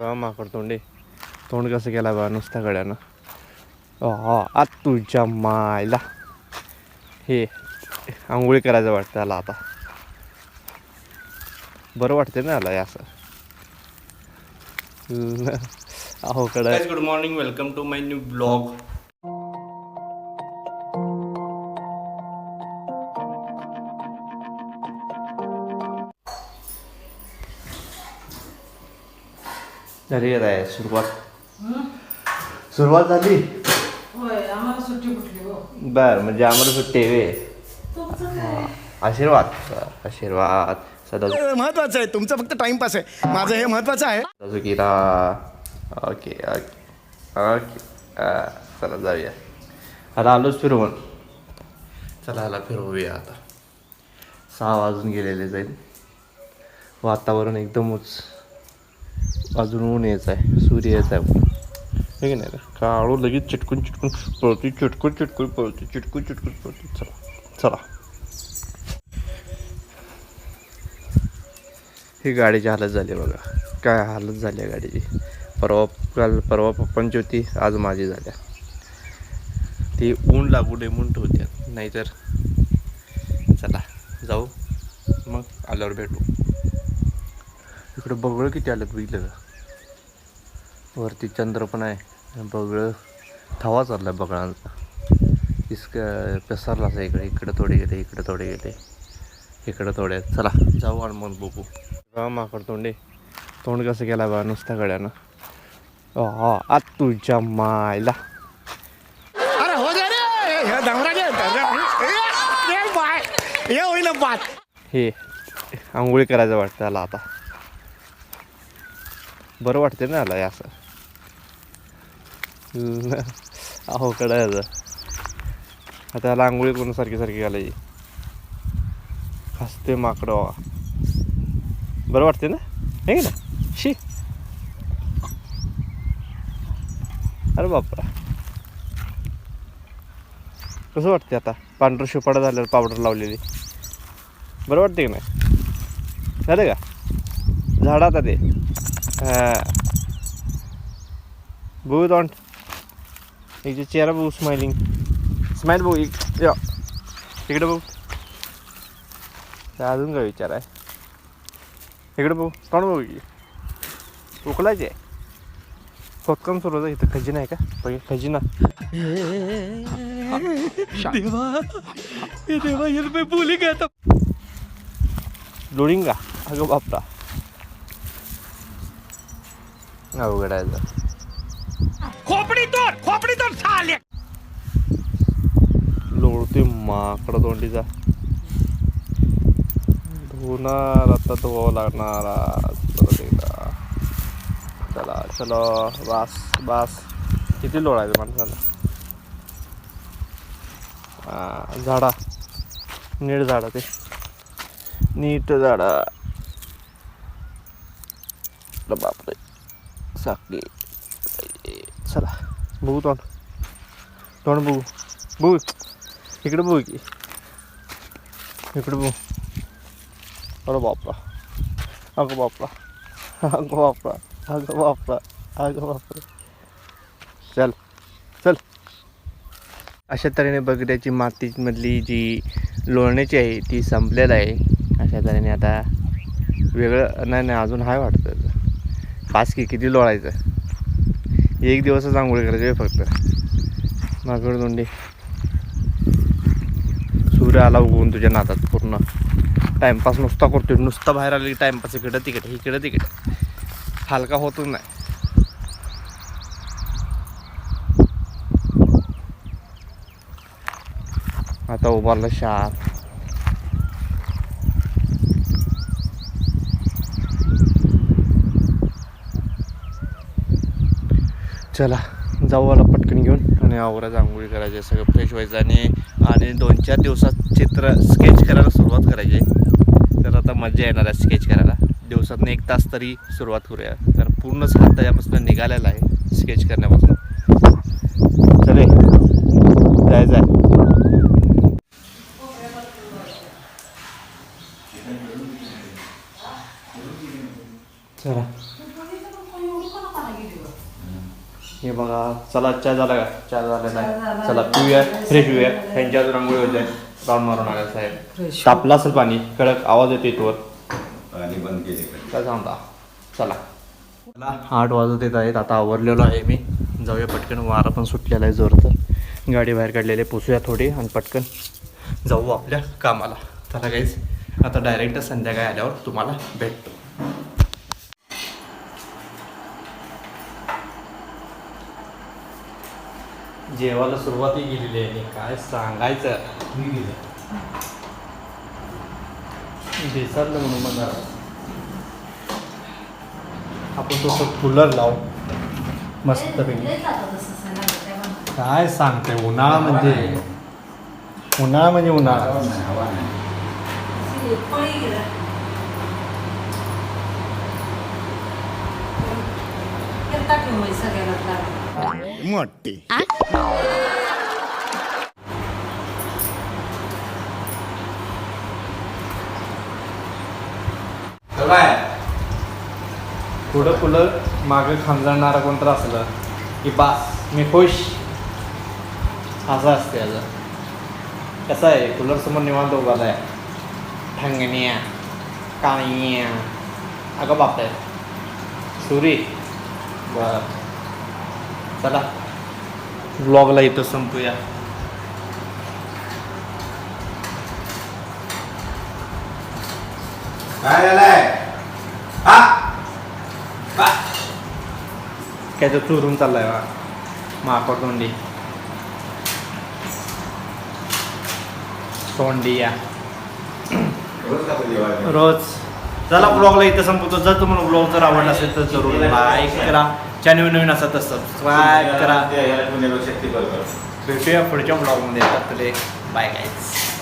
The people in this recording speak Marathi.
हा माकड तोंडे. तोंड कसं केला बा नुसत्या गड्यानं हा आत तुझ्या मायला. हे आंघोळी करायचं वाटतं त्याला आता. बरं वाटते ना याला हे असं. अहो कडा good morning welcome to my new blog झाली का आहे सुरुवात. सुरुवात झाली? हो? बर म्हणजे आम्हाला सुट्टी वे. आशीर्वाद. आशीर्वाद. सदा महत्वाचं आहे तुमचं फक्त टाइमपास आहे. माझं हे महत्वाचं आहे. Okay okay okay. चला जाऊया. आता आलोच फिरवून. चला ह्याला फिरवूया आता. सहा वाजून गेलेले जाईल. वातावरण एकदमच अजून ऊन यायचं आहे सूर्य यायचा आहे हे की नाही काळू लगेच चिटकून चिटकून पळतो चिटकून चिटकून पळते चिटकून चिटकून पळते चला चला. ही गाडीची हालत झाली बघा. काय हालत झाली आहे गाडीची? परवा काल परवा पप्पांची होती आज माझी झाल्या ती ऊन लागू नये म्हणून ठेवत्या नाहीतर चला जाऊ. मग आल्यावर भेटू. इकडं बघळ किती आलं बघितलं का? वरती चंद्र पण आहे. बगळं थवा चालला बगळांचा इसक पसरला असं इकडे इकडे थोडे गेले इकडे थोडे गेले इकडे थोडे चला जाऊ आणि मग बघू. हा माकड तोंडे. तोंड कसं केला बा नुसत्या गड्यानं हा आत तुझ्या मायला. अरे हो हे आंघोळी करायचं वाटतं त्याला आता. बरं वाटते ना हे असं. अहो कडायचं आता. त्याला आंघोळी करून सारखी सारखी घालायची. हसते माकडं बरं वाटते ना? हे ना शी. अरे बापरा. कसं वाटते आता? पांढरं शिपाडा झाल्यावर पावडर लावलेली. बरं वाटते की नाही? झालं का? झाडा आता ते. हां. बघू एक चेहरा बघू स्माइलिंग स्माइल बघू एक या. इकडे बघू. अजून काय विचार आहे? इकडे बघू. तोंड बघू की. उकलायचे. खोदकाम सुरू होतं इथं खजिना आहे का? पहिले खजिना. लोडिंग. का अगं बापरा. अवघड आहे तोड चालले ते माकडं तोंडीचा धुणार आता धुवावं लागणार परत एकदा. चला चलो बास बास किती लोळायचं माणसाला? झाडा. नीट झाडा ते. नीट झाडा. बापरे. साखळी. चला बघू तोंड. तोंड बघू. बघू. इकडे बघू की. इकडे बघू. अरे बापरा. अगं बापरा. अगं बापरा. अगं बापरा. अगं बापरा. चल. चल. अशा तऱ्हेने बगड्याची मातीमधली जी लोळण्याची आहे ती संपलेलं आहे. अशा तऱ्हेने आता वेगळं नाही नाही अजून हाय वाटतं पाच की किती लोळायचं? एक दिवसच आंघोळी करायची आहे फक्त. मागड दोंडी सूर्य आला उगवून तुझ्या नातात पूर्ण. टाइमपास नुसता करतोय. नुसता बाहेर आले की टाइमपास इकडं तिकडे इकडं तिकडे. हलका होतच नाही. आता उभारलं शार चला जाऊ आला पटकन घेऊन. आणि आवराज आंघोळी करायचे सगळं फ्रेश व्हायचं आणि आणि दोन चार दिवसात चित्र स्केच करायला सुरुवात करायची. तर आता मजा येणार आहे स्केच करायला. दिवसातनं एक तास तरी सुरुवात करूया. तर पूर्णच हात त्याच्यापासून निघालेला आहे स्केच करण्यापासून. चले जायचं आहे. चला. हे बघा चला चहा झाला का? चहा झालेला चहा आहे झाला. चला पिऊया फ्रेश पिऊया ह्यांच्या रांगोळी होते राऊंड मारून आल्या साहेब. तापला असेल पाणी कडक आवाज येतो इथवर. पाणी बंद केले काय सांगता चला. मला आठ वाजत येत आहेत आता आवरलेलो आहे मी. जाऊया पटकन वारा पण सुटलेला आहे जोरात गाडी बाहेर काढलेली आहे पुसूया थोडी आणि पटकन जाऊ आपल्या कामाला. चला काहीच आता डायरेक्ट संध्याकाळी आल्यावर तुम्हाला भेटतो. जेवायला सुरुवातही केलेली आहे. काय सांगायचं? बेसारलं म्हणून मला आपण तसं कूलर लावू. मस्त काय सांगते उन्हाळा म्हणजे उन्हाळा म्हणजे उन्हाळा. सगळ्याला. मोठी पुढं कूलर मागं खांजाळणारा कोणतं असलं की बास मी खुश. असं असते याचं. कसं आहे? कूलर समोर निवांत उभाला आहे ठंगण्या काळ्या अगं बापरे. सुरी. बर. चला. ब्लॉगला इथं संपूया. काय झालंय? हा? काय तर चुरून चाललाय बा. माकड तोंडी. तोंडी या. रोज रोज. चला ब्लॉगला इथं संपवतो. जर तुम्हाला ब्लॉग जर आवडला असेल तर जरूर लाईक करा. चॅनल नवीन असेल तर सबस्क्राईब करा. बरोबर. भेटूया पुढच्या ब्लॉगमध्ये तर बाय गाईज